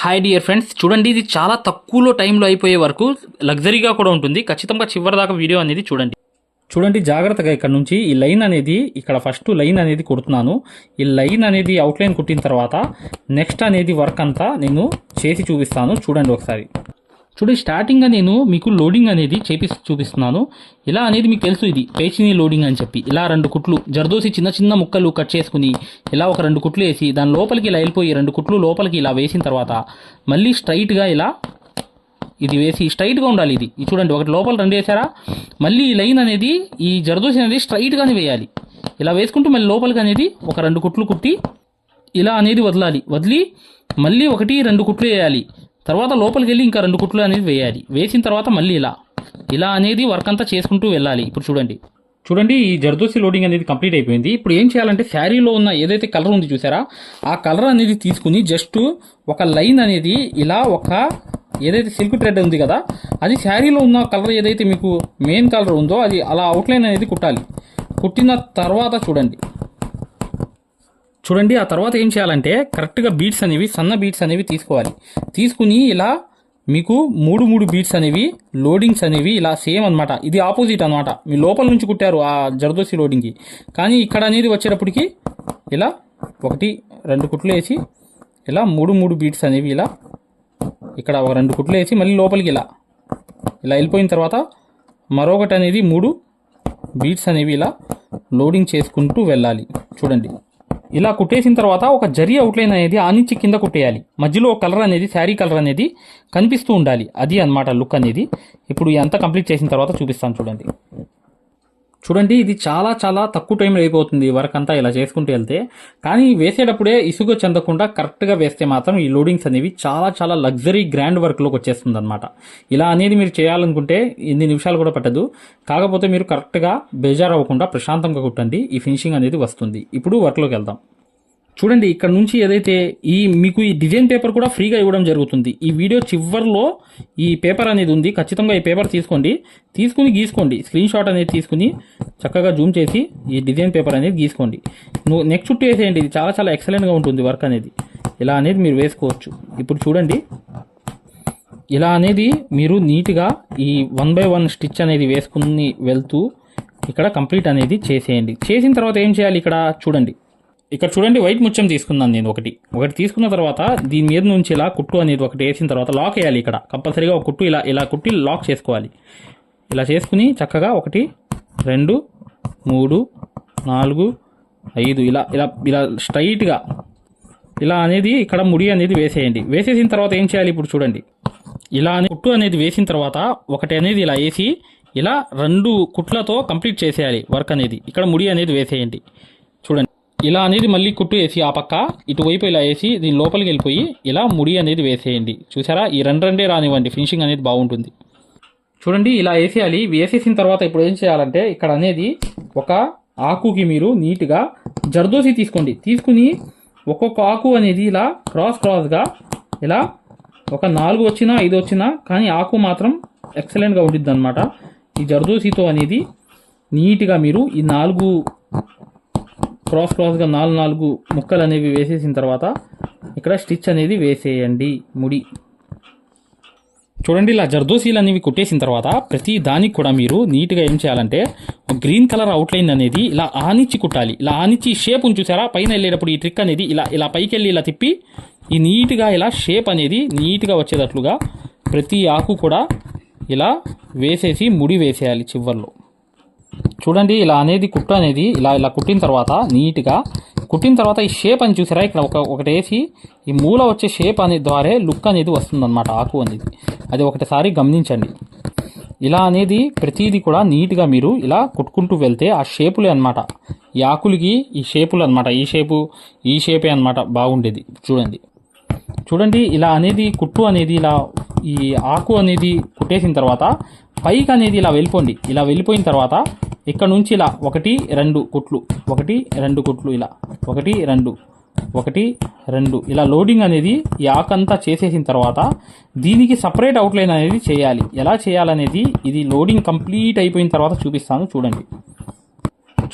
Hi dear friends చూడండి ఇది చాలా తక్కువలో టైంలో అయిపోయే వరకు లగ్జరీగా కూడా ఉంటుంది. ఖచ్చితంగా చివరి దాకా వీడియో అనేది చూడండి. చూడండి జాగ్రత్తగా ఇక్కడ నుంచి ఈ లైన్ అనేది ఇక్కడ ఫస్ట్ లైన్ అనేది కుడుతున్నాను. ఈ లైన్ అనేది అవుట్లైన్ కుట్టిన తర్వాత నెక్స్ట్ అనేది వర్క్ అంతా నేను చేసి చూపిస్తాను. చూడండి ఒకసారి. చూడండి స్టార్టింగ్గా నేను మీకు లోడింగ్ అనేది చేపి చూపిస్తున్నాను. ఇలా అనేది మీకు తెలుసు ఇది. పేచిని లోడింగ్ అని చెప్పి. ఇలా రెండు కుట్లు జర్దోసి చిన్న చిన్న ముక్కలు కట్ చేసుకుని ఇలా ఒక రెండు కుట్లు వేసి దాని లోపలికి ఇలా వెళ్ళిపోయి రెండు కుట్లు లోపలికి ఇలా వేసిన తర్వాత మళ్ళీ స్ట్రైట్గా ఇలా ఇది వేసి స్ట్రైట్గా ఉండాలి ఇది. ఇది చూడండి ఒకటి లోపల రెండు వేసారా? మళ్ళీ ఈ లైన్ అనేది ఈ జర్దోసి అనేది స్ట్రైట్గానే వేయాలి. ఇలా వేసుకుంటూ మళ్ళీ లోపలికి అనేది ఒక రెండు కుట్లు కుట్టి ఇలా అనేది వదలాలి. వదిలి మళ్ళీ ఒకటి రెండు కుట్లు వేయాలి. తర్వాత లోపలికి వెళ్ళి ఇంకా రెండు కుట్లు అనేది వేయాలి. వేసిన తర్వాత మళ్ళీ ఇలా. ఇలా అనేది వర్క్ అంతా చేసుకుంటూ వెళ్ళాలి. ఇప్పుడు చూడండి. చూడండి ఈ జర్దోసి లోడింగ్ అనేది కంప్లీట్ అయిపోయింది. ఇప్పుడు ఏం చేయాలంటే శారీలో ఉన్న ఏదైతే కలర్ ఉంది చూసారా ఆ కలర్ అనేది తీసుకుని జస్ట్ ఒక లైన్ అనేది ఇలా ఒక ఏదైతే సిల్క్ థ్రెడ్ ఉంది కదా అది శారీలో ఉన్న కలర్ ఏదైతే మీకు మెయిన్ కలర్ ఉందో అది అలా అవుట్లైన్ అనేది కుట్టాలి. కుట్టిన తర్వాత చూడండి. చూడండి ఆ తర్వాత ఏం చేయాలంటే కరెక్ట్గా బీట్స్ అనేవి సన్న బీట్స్ అనేవి తీసుకోవాలి. తీసుకుని ఇలా మీకు మూడు మూడు బీట్స్ అనేవి లోడింగ్స్ అనేవి ఇలా సేమ్ అన్నమాట. ఇది ఆపోజిట్ అన్నమాట. మీ లోపల నుంచి కుట్టారు ఆ జరదోసి లోడింగ్కి కానీ ఇక్కడ అనేది వచ్చేటప్పటికి ఇలా ఒకటి రెండు కుట్లు వేసి ఇలా మూడు మూడు బీట్స్ అనేవి ఇలా ఇక్కడ ఒక రెండు కుట్లు వేసి మళ్ళీ లోపలికి ఇలా. ఇలా వెళ్ళిపోయిన తర్వాత మరొకటి అనేది మూడు బీట్స్ అనేవి ఇలా లోడింగ్ చేసుకుంటూ వెళ్ళాలి. చూడండి. ఇలా కుట్టేసిన తర్వాత ఒక జరి అవుట్లైన్ అనేది ఆ కింద కుట్టేయాలి. మధ్యలో ఒక కలర్ అనేది శారీ కలర్ అనేది కనిపిస్తూ ఉండాలి. అది అన్నమాట లుక్ అనేది. ఇప్పుడు ఎంత కంప్లీట్ చేసిన తర్వాత చూపిస్తాను చూడండి. చూడండి ఇది చాలా చాలా తక్కువ టైంలో అయిపోతుంది వర్క్ అంతా ఇలా చేసుకుంటూ వెళ్తే. కానీ వేసేటప్పుడే ఇసుగు చెందకుండా కరెక్ట్గా వేస్తే మాత్రం ఈ లోడింగ్స్ అనేవి చాలా చాలా లగ్జరీ గ్రాండ్ వర్క్లోకి వచ్చేస్తుంది అనమాట ఇలా అనేది మీరు చేయాలనుకుంటే ఎన్ని నిమిషాలు కూడా పట్టదు. కాకపోతే మీరు కరెక్ట్గా బేజార్ అవ్వకుండా ప్రశాంతంగా కుట్టండి. ఈ ఫినిషింగ్ అనేది వస్తుంది. ఇప్పుడు వర్క్లోకి వెళ్దాం. చూడండి ఇక్కడ నుంచి ఏదైతే ఈ మీకు ఈ డిజైన్ పేపర్ కూడా ఫ్రీగా ఇవ్వడం జరుగుతుంది. ఈ వీడియో చివర్లో ఈ పేపర్ అనేది ఉంది. ఖచ్చితంగా ఈ పేపర్ తీసుకోండి. తీసుకుని గీసుకోండి. స్క్రీన్ షాట్ అనేది తీసుకుని చక్కగా జూమ్ చేసి ఈ డిజైన్ పేపర్ అనేది గీసుకోండి. నువ్వు నెక్ చుట్టూ వేసేయండి. ఇది చాలా చాలా ఎక్సలెంట్గా ఉంటుంది వర్క్ అనేది. ఇలా అనేది మీరు వేసుకోవచ్చు. ఇప్పుడు చూడండి. ఇలా అనేది మీరు నీట్గా ఈ వన్ బై వన్ స్టిచ్ అనేది వేసుకుని వెళ్తూ ఇక్కడ కంప్లీట్ అనేది చేసేయండి. చేసిన తర్వాత ఏం చేయాలి ఇక్కడ? చూడండి. ఇక్కడ చూడండి వైట్ ముత్యం తీసుకున్నాను నేను ఒకటి. ఒకటి తీసుకున్న తర్వాత దీని మీద నుంచి ఇలా కుట్టు అనేది ఒకటి వేసిన తర్వాత లాక్ వేయాలి ఇక్కడ. కంపల్సరీగా ఒక కుట్టు ఇలా ఇలా కుట్టి లాక్ చేసుకోవాలి. ఇలా చేసుకుని చక్కగా ఒకటి రెండు మూడు నాలుగు ఐదు ఇలా ఇలా ఇలా స్ట్రైట్గా ఇలా అనేది ఇక్కడ ముడి అనేది వేసేయండి. వేసేసిన తర్వాత ఏం చేయాలి ఇప్పుడు చూడండి. ఇలా అనే కుట్టు అనేది వేసిన తర్వాత ఒకటి అనేది ఇలా వేసి ఇలా రెండు కుట్లతో కంప్లీట్ చేసేయాలి వర్క్ అనేది. ఇక్కడ ముడి అనేది వేసేయండి. ఇలా అనేది మళ్ళీ కుట్టు వేసి ఆ పక్క ఇటువైపు ఇలా వేసి దీని లోపలికి వెళ్ళిపోయి ఇలా ముడి అనేది వేసేయండి. చూసారా? ఈ రెండు రెండే రానివ్వండి. ఫినిషింగ్ అనేది బాగుంటుంది. చూడండి ఇలా వేసేయాలి. వేసేసిన తర్వాత ఇప్పుడు ఏం చేయాలంటే ఇక్కడ అనేది ఒక ఆకుకి మీరు నీట్గా జర్దోసి తీసుకోండి. తీసుకుని ఒక్కొక్క ఆకు అనేది ఇలా క్రాస్ క్రాస్గా ఇలా ఒక నాలుగు వచ్చినా ఐదు వచ్చినా కానీ ఆకు మాత్రం ఎక్సలెంట్గా ఉండిద్ది అనమాట ఈ జర్దోసితో అనేది నీట్గా మీరు ఈ నాలుగు క్రాస్ క్రాస్గా నాలుగు నాలుగు ముక్కలు అనేవి వేసేసిన తర్వాత ఇక్కడ స్టిచ్ అనేది వేసేయండి. ముడి. చూడండి ఇలా జర్దోసీలు అనేవి కుట్టేసిన తర్వాత ప్రతి దానికి కూడా మీరు నీట్గా ఏం చేయాలంటే గ్రీన్ కలర్ అవుట్లైన్ అనేది ఇలా ఆనిచ్చి కుట్టాలి. ఇలా ఆనిచ్చి షేప్ చూసారా? పైన వెళ్ళేటప్పుడు ఈ ట్రిక్ అనేది ఇలా ఇలా పైకి వెళ్ళి ఇలా తిప్పి ఈ నీట్గా ఇలా షేప్ అనేది నీట్గా వచ్చేటట్లుగా ప్రతి ఆకు కూడా ఇలా వేసేసి ముడి వేసేయాలి చివర్లో. చూడండి ఇలా అనేది కుట్టు అనేది ఇలా ఇలా కుట్టిన తర్వాత నీట్గా కుట్టిన తర్వాత ఈ షేప్ అని చూసారా? ఇక్కడ ఒక ఒకటి వేసి ఈ మూల వచ్చే షేప్ అనే ద్వారా లుక్ అనేది వస్తుందన్నమాట ఆకు అనేది. అది ఒకటిసారి గమనించండి. ఇలా అనేది ప్రతిదీ కూడా నీట్గా మీరు ఇలా కుట్టుకుంటూ వెళ్తే ఆ షేపులే అనమాట ఈ ఆకులకి ఈ షేపులు అనమాట ఈ షేపు ఈ షేపే అనమాట బాగుండేది. చూడండి. చూడండి ఇలా అనేది కుట్టు అనేది ఇలా ఈ ఆకు అనేది కుట్టేసిన తర్వాత పైకి అనేది ఇలా వెళ్ళిపోండి. ఇలా వెళ్ళిపోయిన తర్వాత ఇక్కడ నుంచి ఇలా ఒకటి రెండు కుట్లు. ఒకటి రెండు కుట్లు ఇలా. ఒకటి రెండు. ఒకటి రెండు. ఇలా లోడింగ్ అనేది ఈ ఆకంతా అంతా చేసేసిన తర్వాత దీనికి సపరేట్ అవుట్లైన్ అనేది చేయాలి. ఎలా చేయాలనేది ఇది లోడింగ్ కంప్లీట్ అయిపోయిన తర్వాత చూపిస్తాను. చూడండి.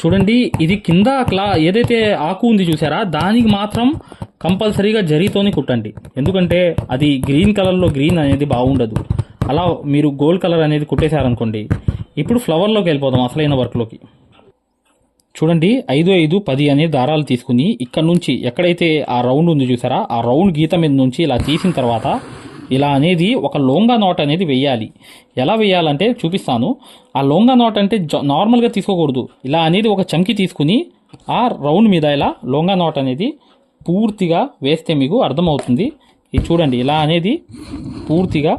చూడండి ఇది కింద క్లా ఏదైతే ఆకు ఉంది చూసారా దానికి మాత్రం కంపల్సరీగా జరీతోని కుట్టండి. ఎందుకంటే అది గ్రీన్ కలర్లో గ్రీన్ అనేది బాగుండదు. అలా మీరు గోల్డ్ కలర్ అనేది కుట్టేశారనుకోండి ఇప్పుడు ఫ్లవర్లోకి వెళ్ళిపోదాం అసలైన వర్క్లోకి చూడండి ఐదు ఐదు పది అనే దారాలు తీసుకుని ఇక్కడ నుంచి ఎక్కడైతే ఆ రౌండ్ ఉంది చూసారా ఆ రౌండ్ గీత మీద నుంచి ఇలా తీసిన తర్వాత ఇలా అనేది ఒక లోంగా నాట్ అనేది వెయ్యాలి ఎలా వెయ్యాలంటే చూపిస్తాను. ఆ లోంగా నాట్ అంటే జ- నార్మల్గా తీసుకోకూడదు. ఇలా అనేది ఒక చంకి తీసుకుని ఆ రౌండ్ మీద ఇలా లోంగా నాట్ అనేది పూర్తిగా వేస్తే మీకు అర్థమవుతుంది. ఇది చూడండి ఇలా అనేది పూర్తిగా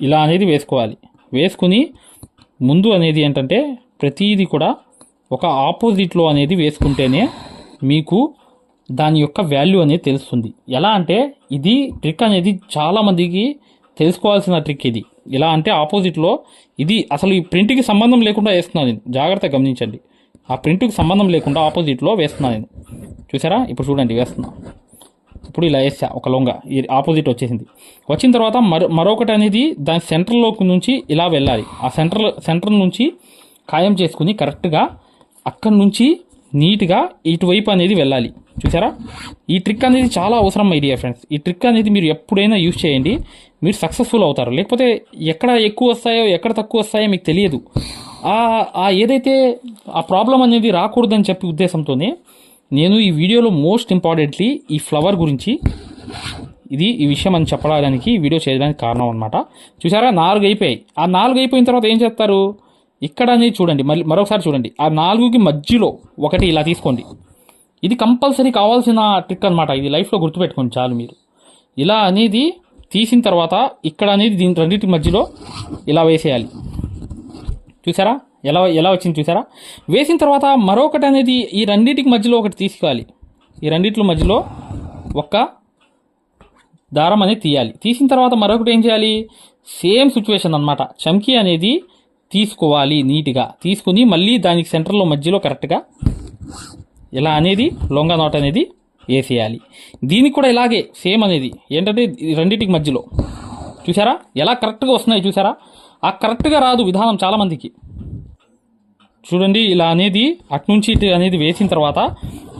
ఇలా అనేది వేసుకోవాలి. వేసుకుని ముందు అనేది ఏంటంటే ప్రతిదీ కూడా ఒక ఆపోజిట్లో అనేది వేసుకుంటేనే మీకు దాని యొక్క వాల్యూ అనేది తెలుస్తుంది. ఎలా అంటే ఇది ట్రిక్ అనేది చాలామందికి తెలుసుకోవాల్సిన ట్రిక్ ఇది. ఇలా అంటే ఆపోజిట్లో ఇది అసలు ఈ ప్రింట్కి సంబంధం లేకుండా వేస్తున్నాను నేను. జాగ్రత్తగా గమనించండి. ఆ ప్రింట్కి సంబంధం లేకుండా ఆపోజిట్లో వేస్తున్నాను నేను. చూసారా? ఇప్పుడు చూడండి వేస్తున్నాను ఇప్పుడు ఇలా వేసా ఒక లొంగ. ఆపోజిట్ వచ్చేసింది. వచ్చిన తర్వాత మరో మరొకటి అనేది దాని సెంటర్లోకి నుంచి ఇలా వెళ్ళాలి. ఆ సెంటర్ సెంటర్ నుంచి ఖాయం చేసుకుని కరెక్ట్గా అక్కడి నుంచి నీట్గా ఇటువైపు అనేది వెళ్ళాలి. చూసారా? ఈ ట్రిక్ అనేది చాలా అవసరం మై డియర్ ఫ్రెండ్స్ ఈ ట్రిక్ అనేది మీరు ఎప్పుడైనా యూజ్ చేయండి. మీరు సక్సెస్ఫుల్ అవుతారు. లేకపోతే ఎక్కడ ఎక్కువ వస్తాయో ఎక్కడ తక్కువ వస్తాయో మీకు తెలియదు. ఆ ఏదైతే ఆ ప్రాబ్లం అనేది రాకూడదని చెప్పి ఉద్దేశంతోనే నేను ఈ వీడియోలో మోస్ట్ ఇంపార్టెంట్లీ ఈ ఫ్లవర్ గురించి ఇది ఈ విషయం అని చెప్పడానికి ఈ వీడియో చేయడానికి కారణం అనమాట చూసారా? నాలుగు అయిపోయాయి. ఆ నాలుగు అయిపోయిన తర్వాత ఏం చేస్తారు? ఇక్కడ అనేది చూడండి. మళ్ళీ మరొకసారి చూడండి. ఆ నాలుగుకి మధ్యలో ఒకటి ఇలా తీసుకోండి. ఇది కంపల్సరీ కావాల్సిన ట్రిక్ అనమాట ఇది లైఫ్లో గుర్తుపెట్టుకోండి చాలు మీరు. ఇలా అనేది తీసిన తర్వాత ఇక్కడ అనేది దీని రెండింటి మధ్యలో ఇలా వేసేయాలి. చూసారా? ఎలా ఎలా వచ్చింది చూసారా? వేసిన తర్వాత మరొకటి అనేది ఈ రెండింటికి మధ్యలో ఒకటి తీసుకోవాలి. ఈ రెండిట్ల మధ్యలో ఒక్క దారం అనేది తీయాలి. తీసిన తర్వాత మరొకటి ఏం చేయాలి? సేమ్ సిచ్యువేషన్ అనమాట చమ్కీ అనేది తీసుకోవాలి నీట్గా. తీసుకుని మళ్ళీ దానికి సెంటర్లో మధ్యలో కరెక్ట్గా ఇలా అనేది లొంగ నోట్ అనేది వేసేయాలి. దీనికి కూడా ఇలాగే సేమ్ అనేది. ఏంటంటే ఈ రెండింటికి మధ్యలో. చూసారా? ఎలా కరెక్ట్గా వస్తున్నాయి చూసారా? ఆ కరెక్ట్గా రాదు విధానం చాలామందికి. చూడండి ఇలా అనేది అటు నుంచి ఇటు అనేది వేసిన తర్వాత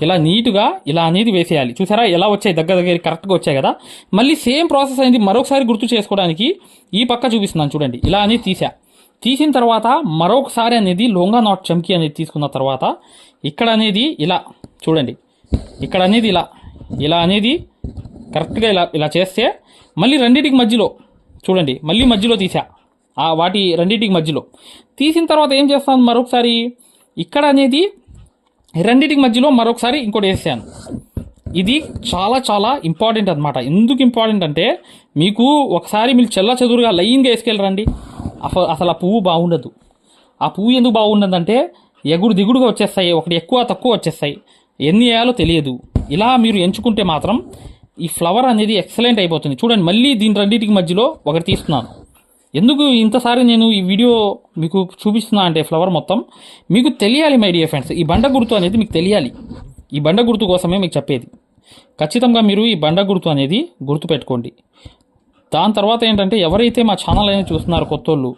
ఇలా నీట్గా ఇలా అనేది వేసేయాలి. చూసారా? ఎలా వచ్చాయి? దగ్గర దగ్గర కరెక్ట్గా వచ్చాయి కదా? మళ్ళీ సేమ్ ప్రాసెస్ అనేది మరొకసారి గుర్తు చేసుకోవడానికి ఈ పక్క చూపిస్తున్నాను చూడండి. ఇలా అనేది తీసా. తీసిన తర్వాత మరొకసారి అనేది లోంగా నాట్ చమ్కి అనేది తీసుకున్న తర్వాత ఇక్కడ అనేది ఇలా చూడండి. ఇక్కడ అనేది ఇలా ఇలా అనేది కరెక్ట్గా ఇలా ఇలా చేస్తే మళ్ళీ రెండింటికి మధ్యలో చూడండి. మళ్ళీ మధ్యలో తీసా. ఆ వాటి రెండింటికి మధ్యలో. తీసిన తర్వాత ఏం చేస్తాను మరొకసారి? ఇక్కడ అనేది రెండింటికి మధ్యలో మరొకసారి ఇంకోటి వేసాను ఇది చాలా చాలా ఇంపార్టెంట్ అనమాట ఎందుకు ఇంపార్టెంట్ అంటే మీకు ఒకసారి మీరు చెల్ల చెదురుగా లైన్గా వేసుకెళ్ళరండి అసలు అసలు ఆ పువ్వు బాగుండదు. ఆ పువ్వు ఎందుకు బాగుండదంటే ఎగుడు దిగుడుగా వచ్చేస్తాయి ఒకటి ఎక్కువ తక్కువ వచ్చేస్తాయి. ఎన్ని వేయాలో తెలియదు. ఇలా మీరు ఎంచుకుంటే మాత్రం ఈ ఫ్లవర్ అనేది ఎక్సలెంట్ అయిపోతుంది. చూడండి మళ్ళీ దీని రెండింటికి మధ్యలో ఒకటి తీస్తున్నాను. ఎందుకు ఇంతసారి నేను ఈ వీడియో మీకు చూపిస్తున్నా అంటే ఫ్లవర్ మొత్తం? మీకు తెలియాలి మై డియర్ ఫ్రెండ్స్ ఈ బండ గుర్తు అనేది మీకు తెలియాలి. ఈ బండ గుర్తు కోసమే మీకు చెప్పేది. ఖచ్చితంగా మీరు ఈ బండ గుర్తు అనేది గుర్తుపెట్టుకోండి. దాని తర్వాత ఏంటంటే ఎవరైతే మా ఛానల్ అనేది చూస్తున్నారో కొత్తోళ్ళు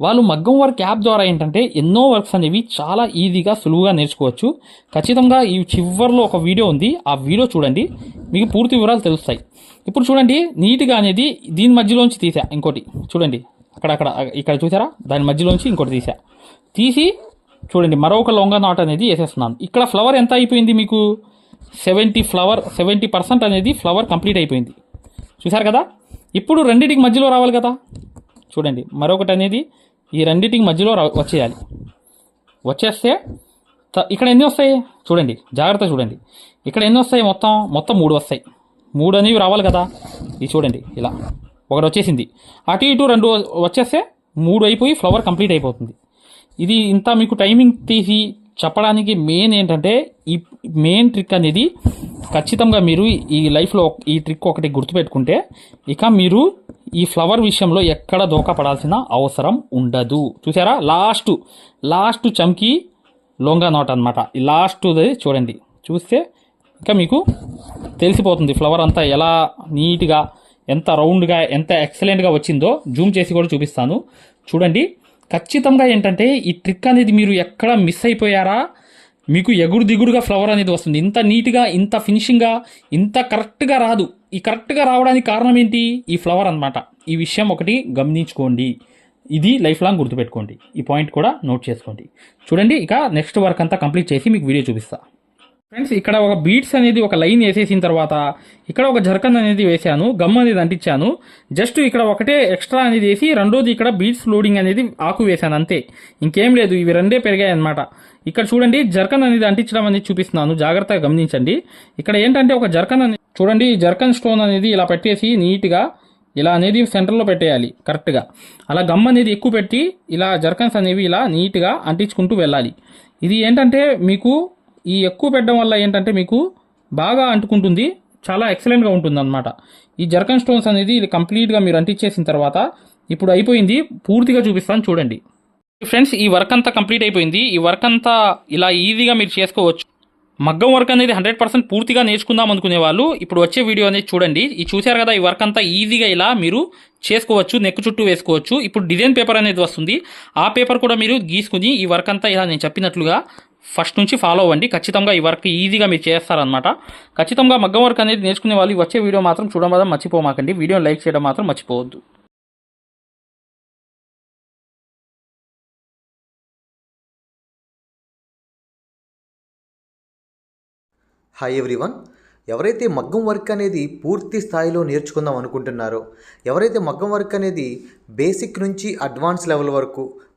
వాళ్ళు మగ్గం వర్క్ యాప్ ద్వారా ఏంటంటే ఎన్నో వర్క్స్ అనేవి చాలా ఈజీగా సులువుగా నేర్చుకోవచ్చు. ఖచ్చితంగా ఈ చివర్లో ఒక వీడియో ఉంది. ఆ వీడియో చూడండి. మీకు పూర్తి వివరాలు తెలుస్తాయి. ఇప్పుడు చూడండి నీట్గా అనేది దీని మధ్యలోంచి తీసా. ఇంకోటి. చూడండి. అక్కడక్కడ ఇక్కడ చూసారా? దాని మధ్యలోంచి ఇంకోటి తీసా. తీసి చూడండి మరొక లొంగ నాట్ అనేది వేసేస్తున్నాను. ఇక్కడ ఫ్లవర్ ఎంత అయిపోయింది మీకు? సెవెంటీ ఫ్లవర్ సెవెంటీ పర్సెంట్ అనేది ఫ్లవర్ కంప్లీట్ అయిపోయింది. చూసారు కదా? ఇప్పుడు రెండింటికి మధ్యలో రావాలి కదా? చూడండి మరొకటి అనేది ఈ రెండింటికి మధ్యలో రా వచ్చేయాలి. వచ్చేస్తే ఇక్కడ ఎన్ని వస్తాయి? చూడండి జాగ్రత్త చూడండి. ఇక్కడ ఎన్ని వస్తాయి మొత్తం? మొత్తం మూడు వస్తాయి. మూడు అనేవి రావాలి కదా? ఇది చూడండి ఇలా. ఒకటి వచ్చేసింది అటు ఇటు రెండు వచ్చేస్తే మూడు అయిపోయి ఫ్లవర్ కంప్లీట్ అయిపోతుంది. ఇది ఇంత మీకు టైమింగ్ తీసి చెప్పడానికి మెయిన్ ఏంటంటే ఈ మెయిన్ ట్రిక్ అనేది ఖచ్చితంగా మీరు ఈ లైఫ్లో ఈ ట్రిక్ ఒకటి గుర్తుపెట్టుకుంటే ఇక మీరు ఈ ఫ్లవర్ విషయంలో ఎక్కడ దోకాపడాల్సిన అవసరం ఉండదు. చూసారా? లాస్ట్ లాస్ట్ చమ్కి లొంగా నోట్ అనమాట ఈ లాస్ట్ చూడండి. చూస్తే ఇంకా మీకు తెలిసిపోతుంది ఫ్లవర్ అంతా ఎలా నీట్గా ఎంత రౌండ్గా ఎంత ఎక్సలెంట్గా వచ్చిందో జూమ్ చేసి కూడా చూపిస్తాను. చూడండి ఖచ్చితంగా ఏంటంటే ఈ ట్రిక్ అనేది మీరు ఎక్కడ మిస్ అయిపోయారా? మీకు ఎగురు దిగుడుగా ఫ్లవర్ అనేది వస్తుంది. ఇంత నీట్గా ఇంత ఫినిషింగ్గా ఇంత కరెక్ట్గా రాదు. ఈ కరెక్ట్గా రావడానికి కారణం ఏంటి? ఈ ఫ్లవర్ అనమాట ఈ విషయం ఒకటి గమనించుకోండి. ఇది లైఫ్ లాంగ్ గుర్తుపెట్టుకోండి. ఈ పాయింట్ కూడా నోట్ చేసుకోండి. చూడండి ఇక నెక్స్ట్ వర్క్ అంతా కంప్లీట్ చేసి మీకు వీడియో చూపిస్తా. ఫ్రెండ్స్ ఇక్కడ ఒక బీట్స్ అనేది ఒక లైన్ వేసేసిన తర్వాత ఇక్కడ ఒక జర్కన్ అనేది వేశాను గమ్ అనేది అంటించాను. జస్ట్ ఇక్కడ ఒకటే ఎక్స్ట్రా అనేది వేసి రెండోది ఇక్కడ బీట్స్ లోడింగ్ అనేది ఆకు వేసాను అంతే. ఇంకేం లేదు ఇవి రెండే పెరిగాయి అనమాట ఇక్కడ చూడండి జర్కన్ అనేది అంటించడం అనేది చూపిస్తున్నాను జాగ్రత్తగా గమనించండి. ఇక్కడ ఏంటంటే ఒక జర్కన్ అనేది చూడండి జర్కన్ స్టోన్ అనేది ఇలా పెట్టేసి నీట్గా ఇలా అనేది సెంటర్లో పెట్టేయాలి కరెక్ట్గా అలా గమ్ అనేది ఎక్కువ పెట్టి ఇలా జర్కన్స్ అనేవి ఇలా నీట్గా అంటించుకుంటూ వెళ్ళాలి. ఇది ఏంటంటే మీకు ఈ ఎక్కువ పెట్టడం వల్ల ఏంటంటే మీకు బాగా అంటుకుంటుంది చాలా ఎక్సలెంట్గా ఉంటుంది అనమాట ఈ జర్కన్ స్టోన్స్ అనేది ఇది కంప్లీట్గా మీరు అంటించేసిన తర్వాత ఇప్పుడు అయిపోయింది పూర్తిగా చూపిస్తాను చూడండి. ఫ్రెండ్స్ ఈ వర్క్ అంతా కంప్లీట్ అయిపోయింది. ఈ వర్క్ అంతా ఇలా ఈజీగా మీరు చేసుకోవచ్చు. మగ్గం వర్క్ అనేది హండ్రెడ్ పర్సెంట్ పూర్తిగా నేర్చుకుందాం అనుకునే వాళ్ళు ఇప్పుడు వచ్చే వీడియో అనేది చూడండి. ఈ చూశారు కదా ఈ వర్క్ అంతా ఈజీగా ఇలా మీరు చేసుకోవచ్చు నెక్ చుట్టూ వేసుకోవచ్చు. ఇప్పుడు డిజైన్ పేపర్ అనేది వస్తుంది. ఆ పేపర్ కూడా మీరు గీసుకుని ఈ వర్క్ అంతా ఇలా నేను చెప్పినట్లుగా ఫస్ట్ నుంచి ఫాలో అవ్వండి. ఖచ్చితంగా ఈ వర్క్ ఈజీగా మీరు చేస్తారనమాట ఖచ్చితంగా మగ్గం వర్క్ అనేది నేర్చుకునే వాళ్ళు వచ్చే వీడియో మాత్రం చూడడం మర్చిపోమాకండి. వీడియో లైక్ చేయడం మాత్రం మర్చిపోవద్దు. హాయ్ ఎవ్రీవన్ ఎవరైతే మగ్గం వర్క్ అనేది పూర్తి స్థాయిలో నేర్చుకుందాం అనుకుంటున్నారో ఎవరైతే మగ్గం వర్క్ అనేది బేసిక్ నుంచి అడ్వాన్స్ లెవెల్ వరకు